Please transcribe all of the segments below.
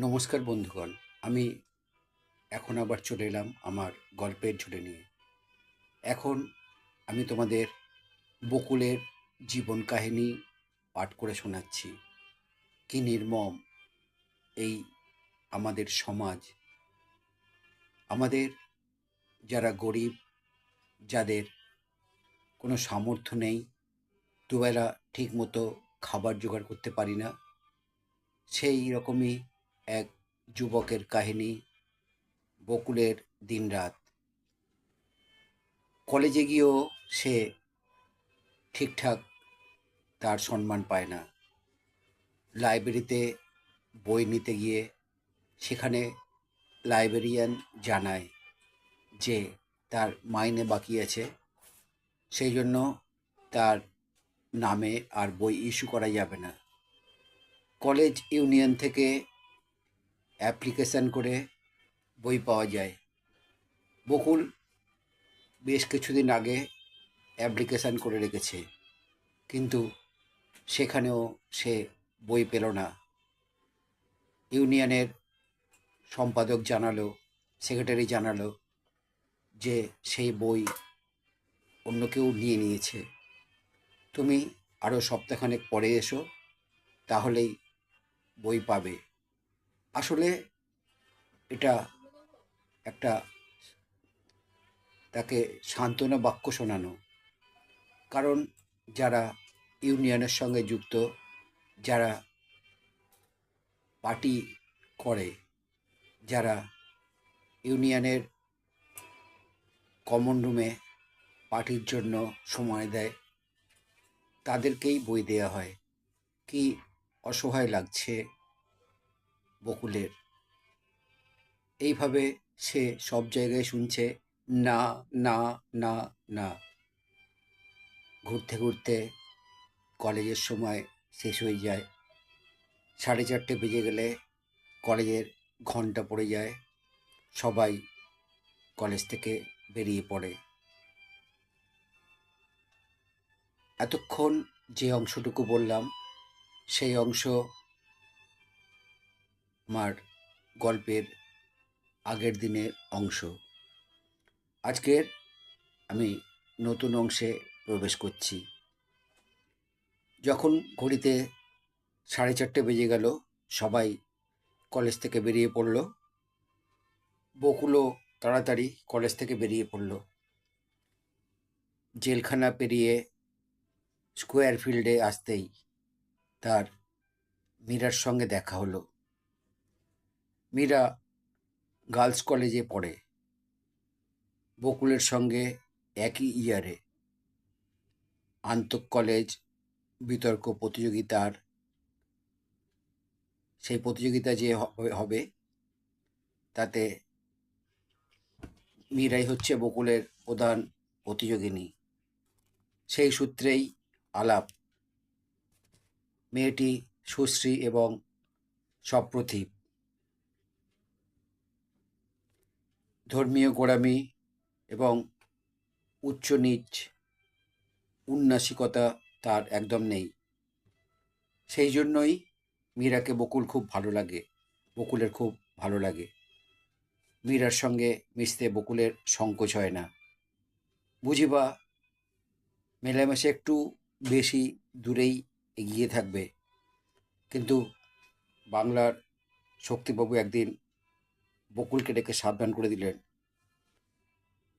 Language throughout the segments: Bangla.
নমস্কার বন্ধুগণ, আমি এখন আবার চলে এলাম আমার গল্পের ঝুড়ে নিয়ে। এখন আমি তোমাদের বকুলের জীবন কাহিনী পাঠ করে শোনাচ্ছি। কি নির্মম এই আমাদের সমাজ। আমাদের যারা গরিব, যাদের কোনো সামর্থ্য নেই, দুবেলা ঠিকমতো খাবার জোগাড় করতে পারি না, সেই রকমই এক যুবকের কাহিনী বকুলের দিনরাত। কলেজে গিয়েও সে ঠিকঠাক তার সম্মান পায় না। লাইব্রেরিতে বই নিতে গিয়ে সেখানে লাইব্রেরিয়ান জানায় যে তার মাইনে বাকি আছে, সেই জন্য তার নামে আর বই ইস্যু করা যাবে না। কলেজ ইউনিয়ন থেকে অ্যাপ্লিকেশান করে বই পাওয়া যায়। বকুল বেশ কিছুদিন আগে অ্যাপ্লিকেশান করে রেখেছে, কিন্তু সেখানেও সে বই পেল না। ইউনিয়নের সম্পাদক জানালো, সেক্রেটারি জানালো যে সেই বই অন্য কেউ নিয়ে নিয়েছে। তুমি আরও সপ্তাহখানেক পরে এসো, তাহলেই বই পাবে। আসলে এটা একটা তাকে সান্ত্বনা বাক্য শোনানো। কারণ যারা ইউনিয়নের সঙ্গে যুক্ত, যারা পার্টি করে, যারা ইউনিয়নের কমন রুমে পার্টির জন্য সময় দেয়, তাদেরকেই বই দেওয়া হয়। কি অসহায় লাগছে বকুলের। এইভাবে সে সব জায়গায় শুনছে, না না না না। ঘুরতে ঘুরতে কলেজের সময় শেষ হয়ে যায়। সাড়ে চারটে বেজে গেলে কলেজের ঘণ্টা পড়ে যায়। সবাই কলেজ থেকে বেরিয়ে পড়ে। এতক্ষণ যে অংশটুকু বললাম, সেই অংশ আমার গল্পের আগের দিনের অংশ। আজকের আমি নতুন অংশে প্রবেশ করছি। যখন ঘড়িতে সাড়ে চারটে বেজে গেল, সবাই কলেজ থেকে বেরিয়ে পড়ল। বকুলও তাড়াতাড়ি কলেজ থেকে বেরিয়ে পড়ল। জেলখানা পেরিয়ে স্কোয়ার ফিল্ডে আসতেই তার মীরার সঙ্গে দেখা হলো। মীরা গার্লস কলেজে পড়ে। বকুলের সঙ্গে একই ইয়ারে। আন্তঃ কলেজ বিতর্ক প্রতিযোগিতার, সেই প্রতিযোগিতা যে হবে- হবে, তাতে মীরাই হচ্ছে বকুলের প্রধান প্রতিযোগিনী। সেই সূত্রেই আলাপ। মেয়েটি সুশ্রী এবং সপ্রতিভ ধর্মীয় গোড়ামি এবং উচ্চ নিচ উন্নাসিকতা তার একদম নেই। সেই জন্যই মীরাকে বকুল খুব ভালো লাগে, বকুলের খুব ভালো লাগে। মীরার সঙ্গে মিশতে বকুলের সংকোচ হয় না। বুঝিবা, মেলামেশে একটু বেশি দূরেই এগিয়ে থাকবে। কিন্তু বাংলার শক্তিবাবু একদিন বকুলকে ডেকে সাবধান করে দিলেন।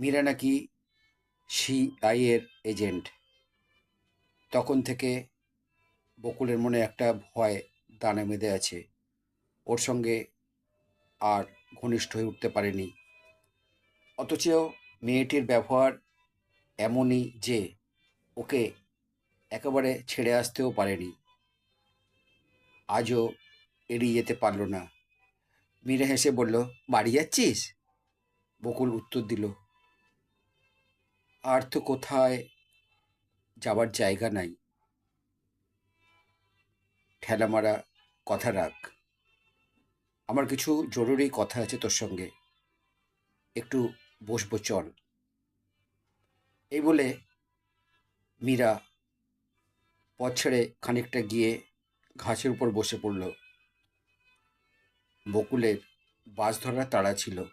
মীরা নাকি সিআইয়ের এজেন্ট। তখন থেকে বকুলের মনে একটা ভয় দানে বেঁধে আছে। ওর সঙ্গে আর ঘনিষ্ঠ হয়ে উঠতে পারেনি। অথচ মেয়েটির ব্যবহার এমনই যে ওকে একেবারে ছেড়ে আসতেও পারেনি। আজও এড়িয়ে যেতে পারল না। মীরা হেসে বলল, বাড়ি যাচ্ছিস? বকুল উত্তর দিল, আর তো কোথায় যাবার জায়গা নাই। ঠেলা মারা, কথা রাখ। আমার কিছু জরুরি কথা আছে তোর সঙ্গে। একটু বসবো, চল। এই বলে মীরা পথ ছেড়ে খানিকটা গিয়ে ঘাসের উপর বসে পড়ল। বকুলের বাস ধরার তাড়া ছিল।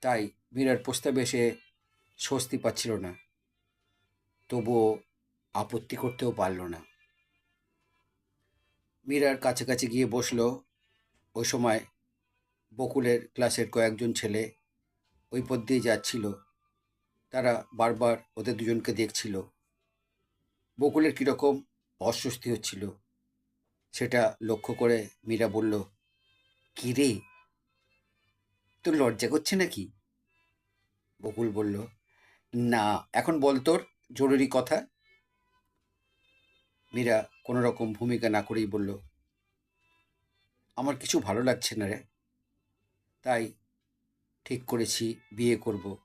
তাই মীরার প্রস্তাবে সে স্বস্তি পাচ্ছিল না। তবুও আপত্তি করতেও পারল না। মীরার কাছাকাছি গিয়ে বসল। ওই সময় বকুলের ক্লাসের কয়েকজন ছেলে ওই পথ দিয়ে যাচ্ছিল। তারা বারবার ওদের দুজনকে দেখছিল। বকুলের কীরকম অস্বস্তি হচ্ছিল, সেটা লক্ষ্য করে মীরা বলল কী রে তোর লজ্জা করছে নাকি? বকুল বলল, না, এখন বল তোর, জরুরি কথা। মীরা কোনো রকম ভূমিকা না করেই বলল, আমার কিছু ভালো লাগছে না রে। তাই ঠিক করেছি, বিয়ে করব।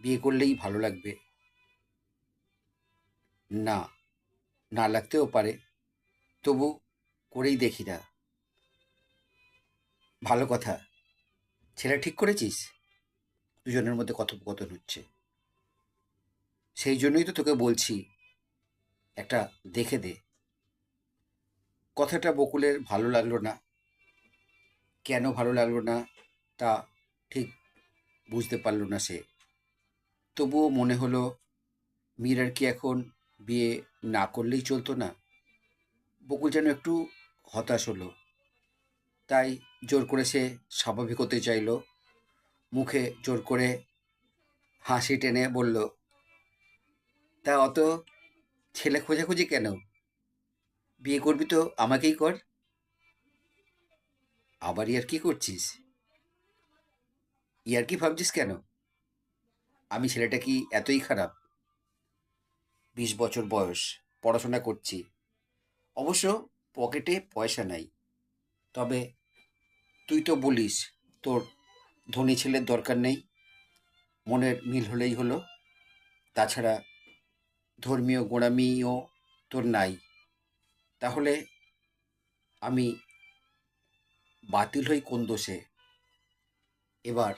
বিয়ে করলেই ভালো লাগবে। না না লাগতেও পারে। তবু করেই দেখি না। ভালো কথা। ছেলে ঠিক করেছিস? দুজনের মধ্যে কথোপকথন হচ্ছে। সেই জন্যই তো তোকে বলছি, একটা দেখে দে। কথাটা বকুলের ভালো লাগল না। কেন ভালো লাগল না তা ঠিক বুঝতে পারল না সে। তবুও মনে হলো, মীরার কি এখন বিয়ে না করলেই চলতো না? বকুল যেন একটু হতাশ হলো। তাই জোর করে সে স্বাভাবিক হতে চাইল। মুখে জোর করে হাসি টেনে বলল, তা অত ছেলে খোঁজাখুঁজি কেন? বিয়ে করবি তো আমাকেই কর। আবার ইয়ার কি করছিস? ইয়ার কি ভাবছিস কেন? আমি ছেলেটা কি এতই খারাপ? বিশ বছর বয়স, পড়াশোনা করছি। অবশ্য পকেটে পয়সা নাই। তবে তুই তো বলিস, তোর ধনী ছেলের দরকার নেই। মনের মিল হলেই হলো। তাছাড়া ধর্মীয় গোড়ামিও তোর নাই। তাহলে আমি বাতিল হই কোন দোষে? এবার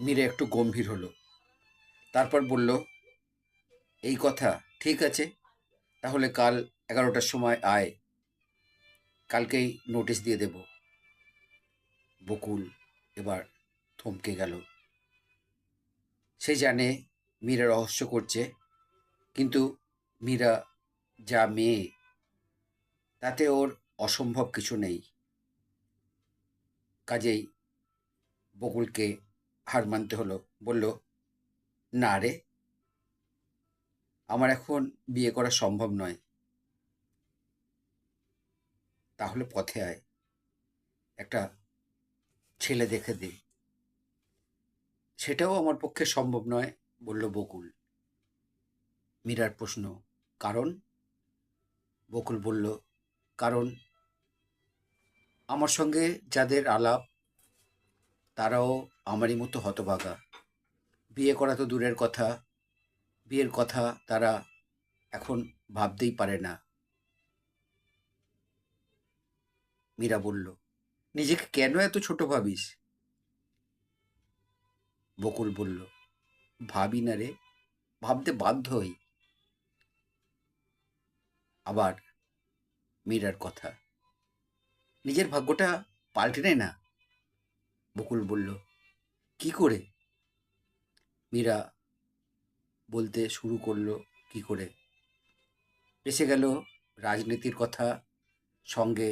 মীরা একটু গম্ভীর হলো। তারপর বলল, এই কথা ঠিক আছে, তাহলে কাল এগারোটার সময় আয়। কালকেই নোটিশ দিয়ে দেব। বকুল এবার থমকে গেল। সে জানে মীরা রহস্য করছে, কিন্তু মীরা যা মেয়ে, তাতে ওর অসম্ভব কিছু নেই। কাজেই বকুলকে হার মানতে হলো, বলল, না রে, আমার এখন বিয়ে করা সম্ভব নয়। তাহলে পথে আয়। একটা ছেলে দেখে দে সেটাও আমার পক্ষে সম্ভব নয়, বলল বকুল। মীরার প্রশ্ন, কারণ? বকুল বলল, কারণ? আমার সঙ্গে যাদের আলাপ, তারাও আমারই মতো হতভাগা। বিয়ে করা তো দূরের কথা, বিয়ের কথা তারা এখন ভাবতেই পারে না। মীরা বলল নিজেকে কেন এত ছোট ভাবিস? বকুল বলল, ভাবি না রে, ভাবতে বাধ্য হই। আবার মীরার কথা, নিজের ভাগ্যটা পাল্টে নেয় না। বকুল বলল, কি করে? মীরা বলতে শুরু করল, কি করে? এসে গেল রাজনীতির কথা, সঙ্গে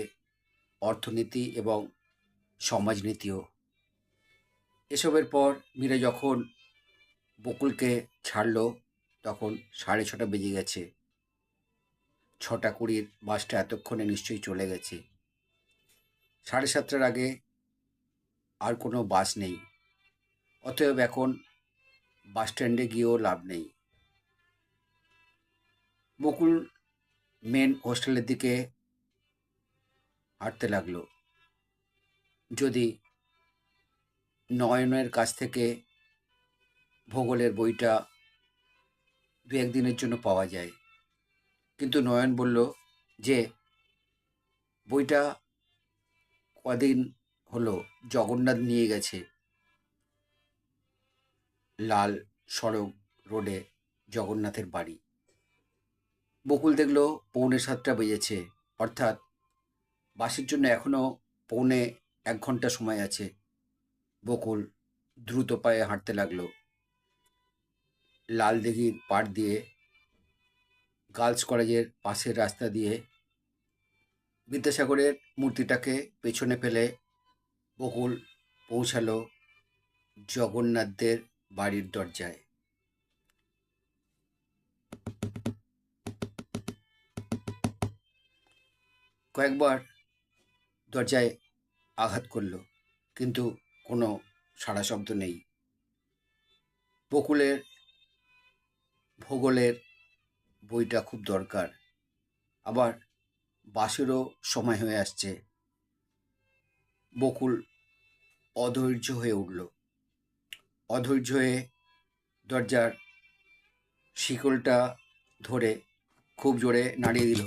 অর্থনীতি এবং সমাজনীতিও। এসবের পর মীরা যখন বকুলকে ছাড়লো, তখন সাড়ে ছটা বেজে গেছে। ছটা কুড়ির বাসটা এতক্ষণে নিশ্চয়ই চলে গেছে। সাড়ে সাতটার আগে আর কোনো বাস নেই। অতএব এখন বাস স্ট্যান্ডে গিয়েও লাভ নেই। বকুল মেন হোস্টেলের দিকে হাঁটতে লাগল। যদি নয়নের কাছ থেকে ভূগোলের বইটা দু একদিনের জন্য পাওয়া যায়। কিন্তু নয়ন বলল যে, বইটা কদিন হলো জগন্নাথ নিয়ে গেছে। লাল সড়ক রোডে জগন্নাথের বাড়ি। বকুল দেখল পৌনে সাতটা বেজেছে। অর্থাৎ বাসের জন্য এখনও পৌনে এক ঘণ্টা সময় আছে। বকুল দ্রুত পায়ে হাঁটতে লাগল। লাল দিঘির পাড় দিয়ে গার্লস কলেজের পাশের রাস্তা দিয়ে বিদ্যাসাগরের মূর্তিটাকে পেছনে ফেলে বকুল পৌঁছালো জগন্নাথদের বাড়ির দরজায়। কয়েকবার দরজায় আঘাত করল, কিন্তু কোনো সাড়া শব্দ নেই। বকুলের, ভূগোলের বইটা খুব দরকার। আবার বাসেরও সময় হয়ে আসছে। বকুল অধৈর্য হয়ে উঠল। অধৈর্য হয়ে দরজার শিকলটা ধরে খুব জোরে নাড়িয়ে দিল।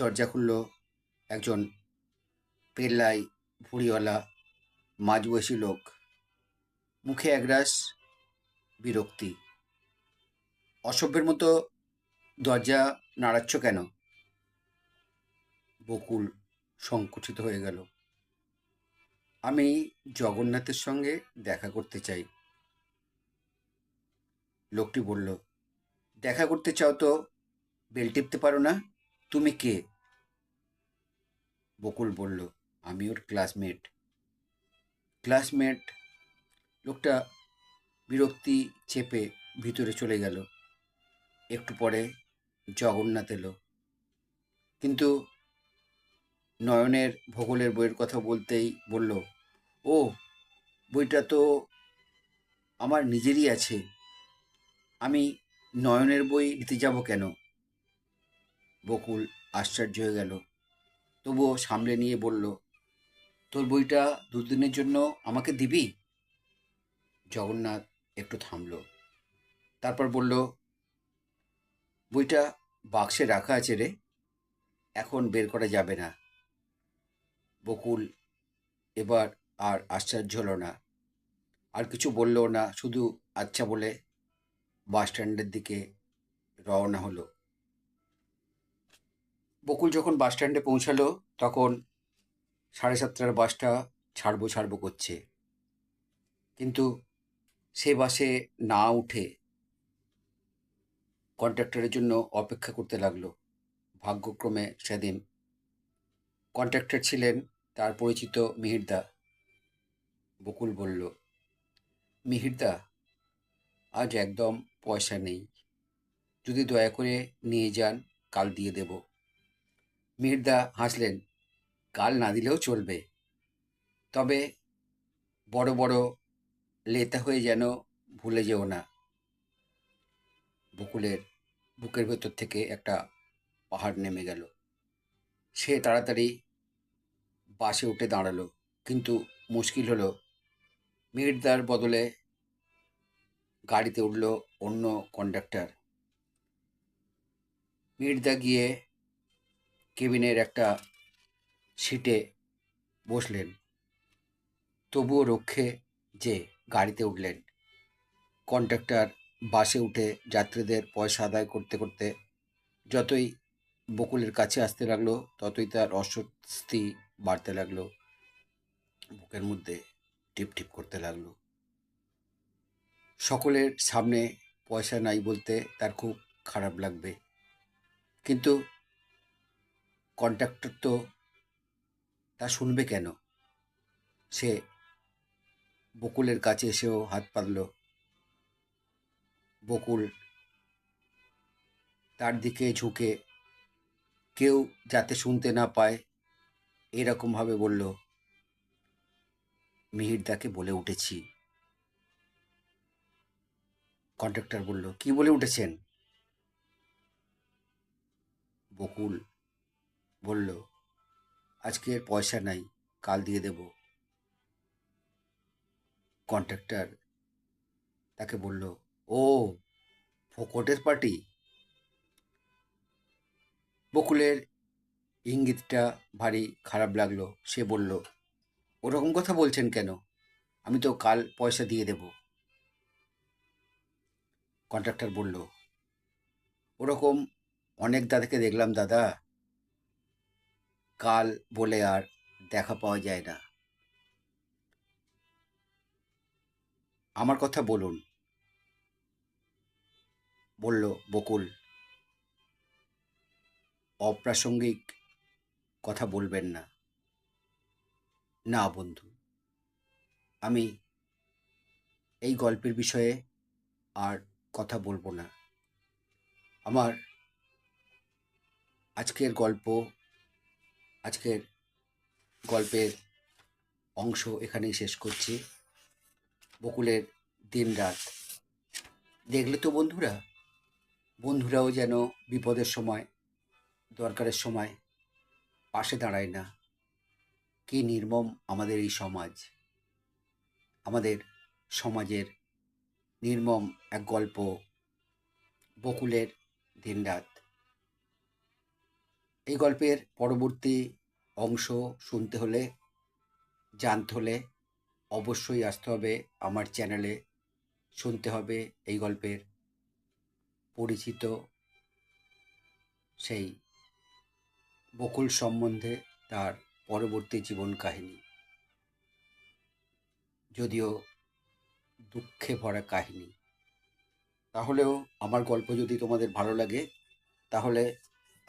দরজা খুলল, একজন পেল্লাই ভুড়িওয়ালা মাঝবয়সী লোক। মুখে একরাশ বিরক্তি। অসভ্যের মতো দরজা নাড়াচ্ছ কেন? বকুল সংকুচিত হয়ে গেল। আমি জগন্নাথের সঙ্গে দেখা করতে চাই। লোকটি বলল, দেখা করতে চাও তো বেল টিপতে পারো না? তুমি কে? বকুল বলল, আমি ওর ক্লাসমেট ক্লাসমেট লোকটা বিরক্তি চেপে ভিতরে চলে গেল। একটু পরে জগন্নাথ এলো। কিন্তু নয়নের ভূগোলের বইয়ের কথা বলতেই বলল, ও, বইটা তো আমার নিজেরই আছে। আমি নয়নের বই নিতে যাব কেন? বকুল আশ্চর্য হয়ে গেল। তবুও সামলে নিয়ে বলল, তোর বইটা দুদিনের জন্য আমাকে দিবি? জগন্নাথ একটু থামল, তারপর বলল, বইটা বাক্সে রাখা আছে রে, এখন বের করা যাবে না। বকুল এবার আর আশ্চর্য হলো না, আর কিছু বলল না, শুধু আচ্ছা বলে বাস স্ট্যান্ডের দিকে রওনা হলো। বকুল যখন বাস স্ট্যান্ডে পৌঁছালো, তখন সাড়ে সাতটার বাসটা ছাড়বো ছাড়বো করছে। কিন্তু সে বাসে না উঠে কন্ট্রাক্টরের জন্য অপেক্ষা করতে লাগল। ভাগ্যক্রমে সেদিন কন্ট্রাক্টর ছিলেন তার পরিচিত মিহিরদা বকুল বলল মিহিরদা আজ একদম পয়সা নেই। যদি দয়া করে নিয়ে যান, কাল দিয়ে দেব। মিহিরদা হাসলেন কাল না দিলেও চলবে। তবে বড় বড় লেতা হয়ে যেন ভুলে যেও না। বকুলের বুকের ভেতর থেকে একটা পাহাড় নেমে গেল। সে তাড়াতাড়ি বাসে উঠে দাঁড়াল, কিন্তু মুশকিল হলো মিহিরদার বদলে গাড়িতে উঠল অন্য কন্ডাক্টর মিহিরদা গিয়ে কেবিনের একটা সিটে বসলেন। তবুও রক্ষে যে গাড়িতে উঠলেন। কন্ট্রাক্টর বাসে উঠে যাত্রীদের পয়সা আদায় করতে করতে যতই বকুলের কাছে আসতে লাগল, ততই তার অস্বস্তি বাড়তে লাগল। বুকের মধ্যে টিপ টিপ করতে লাগল। সকলের সামনে পয়সা নাই বলতে তার খুব খারাপ লাগবে। কিন্তু কন্ট্রাক্টর তো তা শুনবে কেন? সে বকুলের কাছে এসেও হাত পাতল। বকুল তার দিকে ঝুঁকে কেউ যাতে শুনতে না পায়, এরকমভাবে বলল মিহিরদাকে বলে উঠেছি। কন্ট্রাক্টর বলল, কি বলে উঠেছেন? বকুল বলল, আজকে পয়সা নাই, কাল দিয়ে দেব। কন্ট্রাক্টর তাকে বলল, ও, ফোকটের পার্টি? বকুলের ইঙ্গিতটা ভারী খারাপ লাগল। সে বলল, ওরকম কথা বলছেন কেন? আমি তো কাল পয়সা দিয়ে দেব। কন্ট্রাক্টর বলল, ওরকম অনেক দাদাকে দেখলাম দাদা। কাল বলে আর দেখা পাওয়া যায় না। আমার কথা বলুন, বলল বকুল। অপ্রাসঙ্গিক কথা বলবেন না। না বন্ধু, আমি এই গল্পের বিষয়ে আর কথা বলব না। আমার আজকের গল্প আজকের গল্পের অংশ এখানেই শেষ করছি। বকুলের দিন রাত। দেখলে তো বন্ধুরা, বন্ধুরাও যেন বিপদের সময়, দরকারের সময় পাশে দাঁড়ায় না। কি নির্মম আমাদের এই সমাজ। আমাদের সমাজের নির্মম এক গল্প বকুলের দিনরাত এই গল্পের পরবর্তী অংশ শুনতে হলে, জানতে হলে অবশ্যই আসতে হবে আমার চ্যানেলে শুনতে হবে এই গল্পের পরিচিত সেই বকুল সম্বন্ধে তার পরবর্তী জীবন কাহিনী। যদিও দুঃখে ভরা কাহিনী। তাহলেও আমার গল্প যদি তোমাদের ভালো লাগে, তাহলে